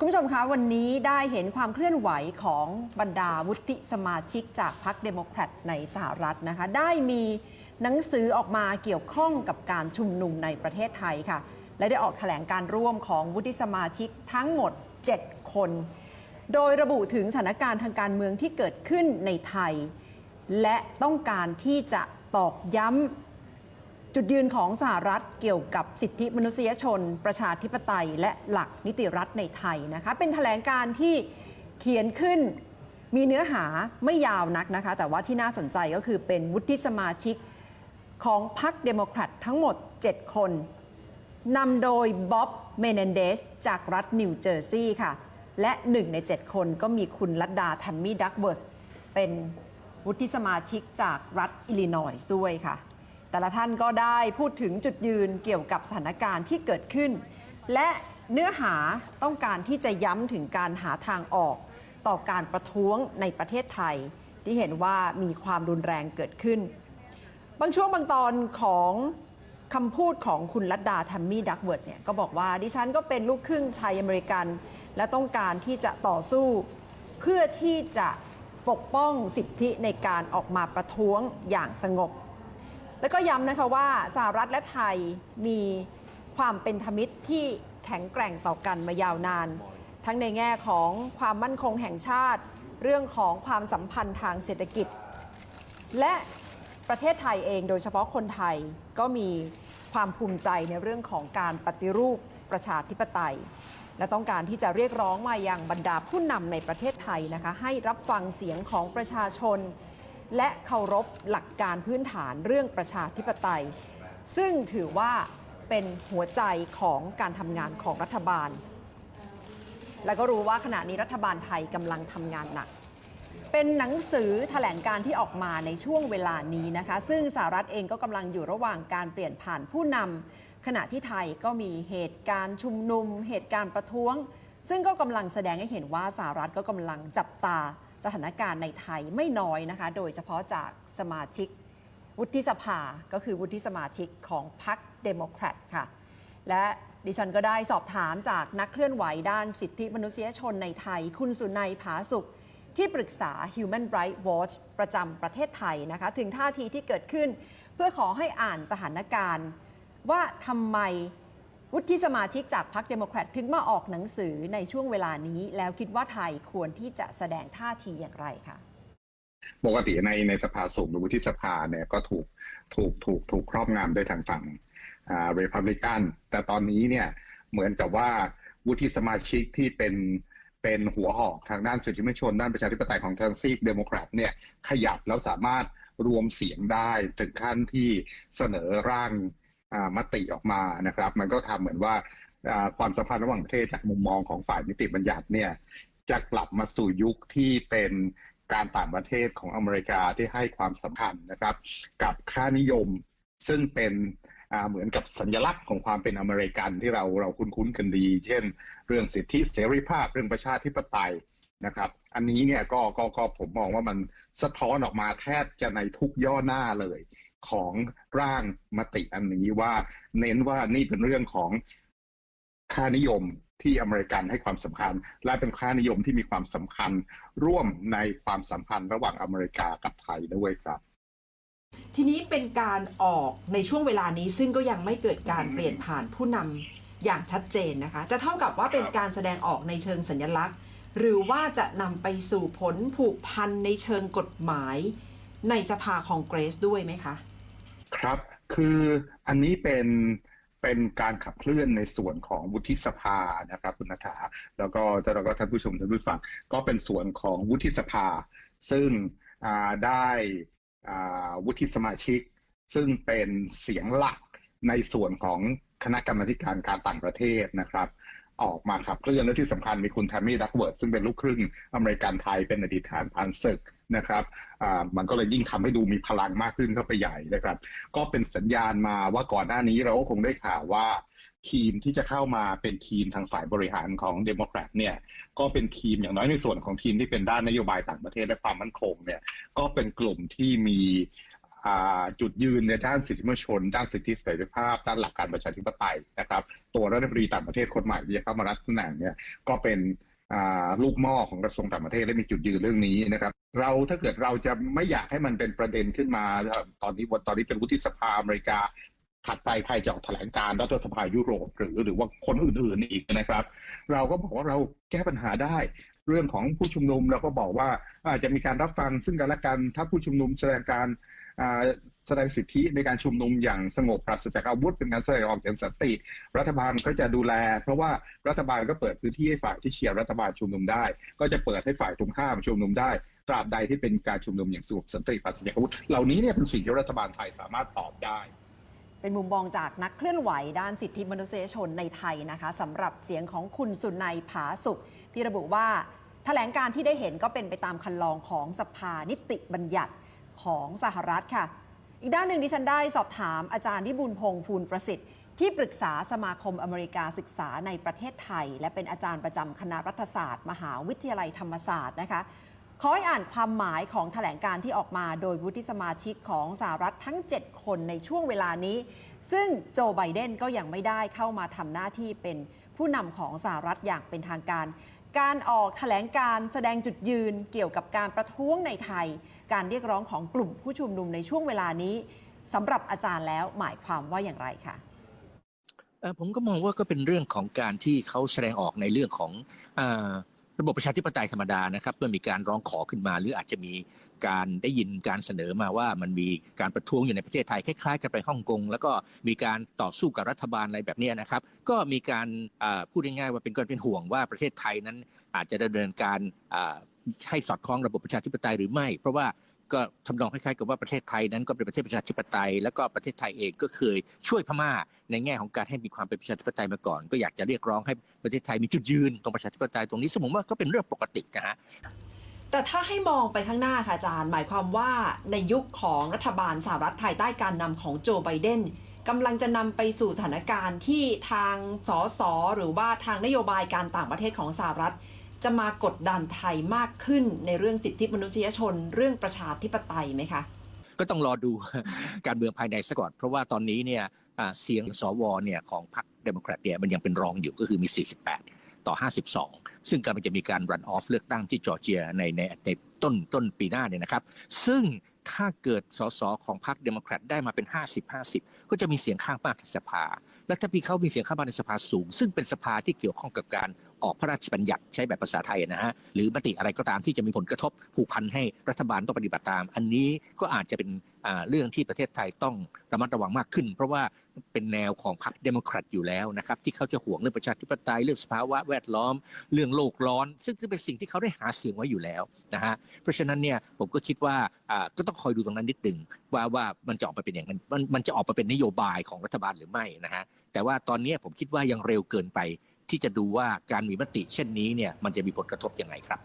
คุณผู้ชมคะวันนี้ได้เห็นความเคลื่อนไหวของบรรดาวุฒิสมาชิกจากพรรคเดโมแครตในสหรัฐนะคะ ได้มีหนังสือออกมาเกี่ยวข้องกับการชุมนุมในประเทศไทยค่ะ และได้ออกแถลงการร่วมของวุฒิสมาชิกทั้งหมด 7 คน โดยระบุถึงสถานการณ์ทางการเมืองที่เกิดขึ้นในไทย และต้องการที่จะตอกย้ำ จุดยืนของสหรัฐเกี่ยวกับสิทธิมนุษยชน ประชาธิปไตย และหลักนิติรัฐในไทยนะคะเป็นแถลงการที่เขียนขึ้นมีเนื้อหาไม่ยาวนักนะคะ แต่ว่าที่น่าสนใจก็คือเป็นวุฒิสมาชิกของพรรคเดโมแครตทั้งหมด 7 คนนำโดยบ๊อบเมเนนเดสจากรัฐนิวเจอร์ซีย์ค่ะ และหนึ่งใน 7 คนก็มีคุณลัดดาแทมมี่ดักเวิร์ธเป็นวุฒิสมาชิกจากรัฐอิลลินอยส์ด้วยค่ะ แต่ละท่านก็ได้พูดถึงจุดยืนเกี่ยวกับสถานการณ์ที่เกิดขึ้น และเนื้อหาต้องการที่จะย้ำถึงการหาทางออก ต่อการประท้วงในประเทศไทย ที่เห็นว่ามีความรุนแรงเกิดขึ้น บางช่วงบางตอนของคำพูดของคุณลัดดาแทมมี่ดักเวิร์ดเนี่ยก็บอกว่าดิฉันก็เป็นลูกครึ่งไทยอเมริกัน และต้องการที่จะต่อสู้ เพื่อที่จะปกป้องสิทธิในการออกมาประท้วงอย่างสงบ แล้วก็ย้ำนะคะว่าสหรัฐและไทยมีความเป็นธมิตรที่แข็งแกร่งต่อกันมายาวนาน ทั้งในแง่ของความมั่นคงแห่งชาติ เรื่องของความสัมพันธ์ทางเศรษฐกิจ และประเทศไทยเองโดยเฉพาะคนไทยก็มีความภูมิใจในเรื่องของการปฏิรูปประชาธิปไตย และต้องการที่จะเรียกร้องมาอยังบรรดาผู้นำในประเทศไทยนะคะให้รับฟังเสียงของประชาชน และเคารพหลักการพื้นฐานเรื่องประชาธิปไตย ซึ่งถือว่าเป็นหัวใจของการทำงานของรัฐบาล และก็รู้ว่าขณะนี้รัฐบาลไทยกำลังทำงานหนัก เป็นหนังสือแถลงการที่ออกมาในช่วงเวลานี้นะคะ ซึ่งสหรัฐเองก็กำลังอยู่ระหว่างการเปลี่ยนผ่านผู้นำขณะที่ไทยก็มีเหตุการณ์ชุมนุม เหตุการณ์ประท้วง ซึ่งก็กำลังแสดงให้เห็นว่าสหรัฐก็กำลังจับตา สถานการณ์ในไทยไม่น้อยนะคะ โดยเฉพาะจากสมาชิกวุฒิสภา ก็คือวุฒิสมาชิกของพรรคเดโมแครตค่ะ และดิฉันก็ได้สอบถามจากนักเคลื่อนไหวด้านสิทธิมนุษยชนในไทย คุณสุนัยผาสุข ที่ปรึกษา Human Rights Watch ประจำประเทศไทยนะคะ ถึงท่าทีที่เกิดขึ้น เพื่อขอให้อ่านสถานการณ์ ว่าทำไม วุฒิสมาชิกจากพรรคเดโมแครตถึงมาออกหนังสือในช่วงเวลานี้ แล้วคิดว่าไทยควรที่จะแสดงท่าทีอย่างไรคะปกติในในสภาสูงหรือวุฒิสภาเนี่ยก็ถูกถูกถูกถูกครอบงำโดยทางฝั่งอ่าเรพับลิกันแต่ตอนนี้เนี่ยเหมือนกับว่าวุฒิสมาชิกที่เป็นเป็นหัวหอกทางด้านสิทธิมนุษยชน ด้านประชาธิปไตยของทางซีกเดโมแครตเนี่ยขยับแล้วสามารถรวมเสียงได้ถึงขั้นที่เสนอร่าง มติออกมานะครับ มันก็ทำเหมือนว่าความสัมพันธ์ระหว่างประเทศจากมุมมองของฝ่ายนิติบัญญัติเนี่ยจะกลับมาสู่ยุคที่เป็นการต่างประเทศของอเมริกาที่ให้ความสำคัญนะครับ กับค่านิยมซึ่งเป็นเหมือนกับสัญลักษณ์ของความเป็นอเมริกันที่เราเราคุ้นๆกันดี เช่น เรื่องสิทธิเสรีภาพเรื่องประชาธิปไตยนะครับ อันนี้เนี่ยก็ก็ก็ผมมองว่ามันสะท้อนออกมาแทบจะในทุกย่อหน้าเลย ของร่างมติอันนี้ว่าเน้นว่านี่เป็นเรื่องของค่านิยมที่อเมริกันให้ความสำคัญ และเป็นค่านิยมที่มีความสำคัญร่วมในความสัมพันธ์ระหว่างอเมริกากับไทยด้วยครับทีนี้เป็นการออกในช่วงเวลานี้ซึ่งก็ยังไม่เกิดการเปลี่ยนผ่านผู้นำอย่างชัดเจนนะคะ จะเท่ากับว่าเป็นการแสดงออกในเชิงสัญลักษณ์ หรือว่าจะนำไปสู่ผลผูกพันในเชิงกฎหมาย ในสภาคองเกรสด้วยไหมคะ ครับ คืออันนี้เป็นเป็นการขับเคลื่อนในส่วนของวุฒิสภานะครับคุณนัฐาแล้วก็แล้วก็ท่านผู้ชมท่านผู้ฟังก็เป็นส่วนของวุฒิสภา ซึ่งได้วุฒิสมาชิก ซึ่งเป็นเสียงหลักในส่วนของคณะกรรมการการต่างประเทศนะครับ ออกมาขับเคลื่อนและที่สำคัญมีคุณแทมมี่ดักเวิร์ดซึ่งเป็นลูกครึ่งอเมริกันไทยเป็นอดีตทหารผ่านศึกนะครับอ่ามันก็เลยยิ่งทำให้ดูมีพลังมากขึ้นเข้าไปใหญ่นะครับ ก็เป็นสัญญาณมาว่าก่อนหน้านี้เราก็คงได้ข่าวว่า ทีมที่จะเข้ามาเป็นทีมทางฝ่ายบริหารของเดโมแครตเนี่ยก็เป็นทีมอย่างน้อยในส่วนของทีมที่เป็นด้านนโยบายต่างประเทศและความมั่นคงเนี่ยก็เป็นกลุ่มที่มี จุดยืนในด้านสิทธิมนุษยชน ด้านสิทธิเสรีภาพ ด้านหลักการประชาธิปไตยนะครับ ตัวรัฐมนตรีต่างประเทศคนใหม่ที่จะเข้ามารับตำแหน่งเนี่ยก็เป็นลูกหม้อของกระทรวงต่างประเทศและมีจุดยืนเรื่องนี้นะครับ เราถ้าเกิดเราจะไม่อยากให้มันเป็นประเด็นขึ้นมา ตอนนี้วันตอนนี้เป็นวุฒิสภาอเมริกาถัดไปใครจะออกแถลงการรัฐสภายุโรปหรือหรือว่าคนอื่นๆอีกนะครับ เราก็บอกว่าเราแก้ปัญหาได้เรื่องของผู้ชุมนุมเราก็บอกว่าอาจจะมีการรับฟังซึ่งกันและกันถ้าผู้ชุมนุมแสดงการ แสดงสิทธิในการชุมนุมอย่างสงบปราศจากอาวุธเป็นการแสดงออกอย่างสันติ รัฐบาลก็จะดูแล เพราะว่ารัฐบาลก็เปิดพื้นที่ให้ฝ่ายที่เชียร์รัฐบาลชุมนุมได้ ก็จะเปิดให้ฝ่ายตรงข้ามชุมนุมได้ตราบใดที่เป็นการชุมนุมอย่างสงบสันติปราศจากอาวุธเหล่านี้เนี่ยเป็นสิ่งที่รัฐบาลไทยสามารถตอบได้เป็นมุมมองจากนักเคลื่อนไหวด้านสิทธิมนุษยชนในไทยนะคะสำหรับเสียงของคุณสุนัยผาสุข ที่ระบุว่าแถลงการที่ได้เห็นก็เป็นไปตามคันลองของสภานิติบัญญัติ ของสหรัฐค่ะ อีกด้านหนึ่งดิฉันได้สอบถามอาจารย์วิบูลพงษ์ภูลประสิทธิ์ที่ปรึกษาสมาคมอเมริกาศึกษาในประเทศไทย และเป็นอาจารย์ประจำคณะรัฐศาสตร์ มหาวิทยาลัยธรรมศาสตร์นะคะขอให้อ่านความหมายของแถลงการที่ออกมาโดยวุฒิสมาชิกของสหรัฐทั้ง 7 คนในช่วงเวลานี้ ซึ่งโจไบเดนก็ยังไม่ได้เข้ามาทำหน้าที่เป็นผู้นำของสหรัฐอย่างเป็นทางการ การออกแถลงการแสดงจุดยืนเกี่ยวกับการประท้วงในไทย การเรียกร้องของกลุ่มผู้ชุมนุมในช่วงเวลานี้สำหรับอาจารย์แล้วหมายความว่าอย่างไรคะผมก็มองว่าก็เป็นเรื่องของการที่เขาแสดงออกในเรื่องของอ ระบบประชาธิปไตยธรรมดานะครับเมื่อมีการร้องขอขึ้นมา หรืออาจจะมีการได้ยินการเสนอมาว่ามันมีการประท้วงอยู่ในประเทศไทยคล้ายๆกันไปฮ่องกงแล้วก็มีการต่อสู้กับรัฐบาลอะไรแบบนี้นะครับ ก็มีการพูดง่ายๆว่าเป็นการเป็นห่วงว่าประเทศไทยนั้นอาจจะดำเนินการให้สอดคล้องระบบประชาธิปไตยหรือไม่ เพราะว่า ก็ทำนองคล้ายๆกับว่าประเทศไทยนั้นก็เป็นประเทศประชาธิปไตย แล้วก็ประเทศไทยเองก็เคยช่วยพม่าในแง่ของการให้มีความเป็นประชาธิปไตยมาก่อน ก็อยากจะเรียกร้องให้ประเทศไทยมีจุดยืนตรงประชาธิปไตยตรงนี้ซึ่งผมว่าก็เป็นเรื่องปกตินะฮะแต่ถ้าให้มองไปข้างหน้าค่ะอาจารย์หมายความว่าในยุคของรัฐบาลสหรัฐภายใต้การนำของโจไบเดนกำลังจะนำไปสู่สถานการณ์ที่ทางสสหรือว่าทางนโยบายการต่างประเทศของสหรัฐ จะมากดดันไทยมากขึ้นในเรื่องสิทธิมนุษยชน เรื่องประชาธิปไตยไหมคะ ก็ต้องรอดูการเมืองภายในซะก่อน เพราะว่าตอนนี้เนี่ยเสียงสวเนี่ยของพรรคเดโมแครตเนี่ยมันยังเป็นรองอยู่ก็คือมี 48 ต่อ 52 ซึ่งกำลังจะมีการรันออฟเลือกตั้งที่จอร์เจียในในในต้นต้นปีหน้าเนี่ยนะครับ ซึ่งถ้าเกิดสสของพรรคเดโมแครตได้มาเป็น 50-50 ก็จะมีเสียงข้างมากในสภา และถ้าพี่เขามีเสียงข้างมากในสภาสูง ซึ่งเป็นสภาที่เกี่ยวข้องกับการ ออกพระราชบัญญัติใช้แบบภาษาไทยนะฮะหรือมติอะไรก็ตามที่จะมีผลกระทบผูกพันให้รัฐบาลต้องปฏิบัติตาม อันนี้ก็อาจจะเป็นเรื่องที่ประเทศไทยต้องระมัดระวังมากขึ้น เพราะว่าเป็นแนวของพรรคเดโมแครตอยู่แล้วนะครับที่เขาจะห่วงเรื่องประชาธิปไตยเรื่องสภาวะแวดล้อม เรื่องโลกร้อน ซึ่งเป็นสิ่งที่เขาได้หาเสียงไว้อยู่แล้วนะฮะเพราะฉะนั้นเนี่ยผมก็คิดว่าอ่าก็ต้องคอยดูตรงนั้นนิดหนึ่งว่าว่ามันจะออกมาเป็นอย่างนั้นมันมันจะออกมาเป็นนโยบายของรัฐบาลหรือไม่นะฮะแต่ว่าตอนนี้ผมคิดว่ายังเร็วเกินไป ที่จะดูว่าการมีมติเช่นนี้เนี่ยมันจะมีผลกระทบยังไงครับ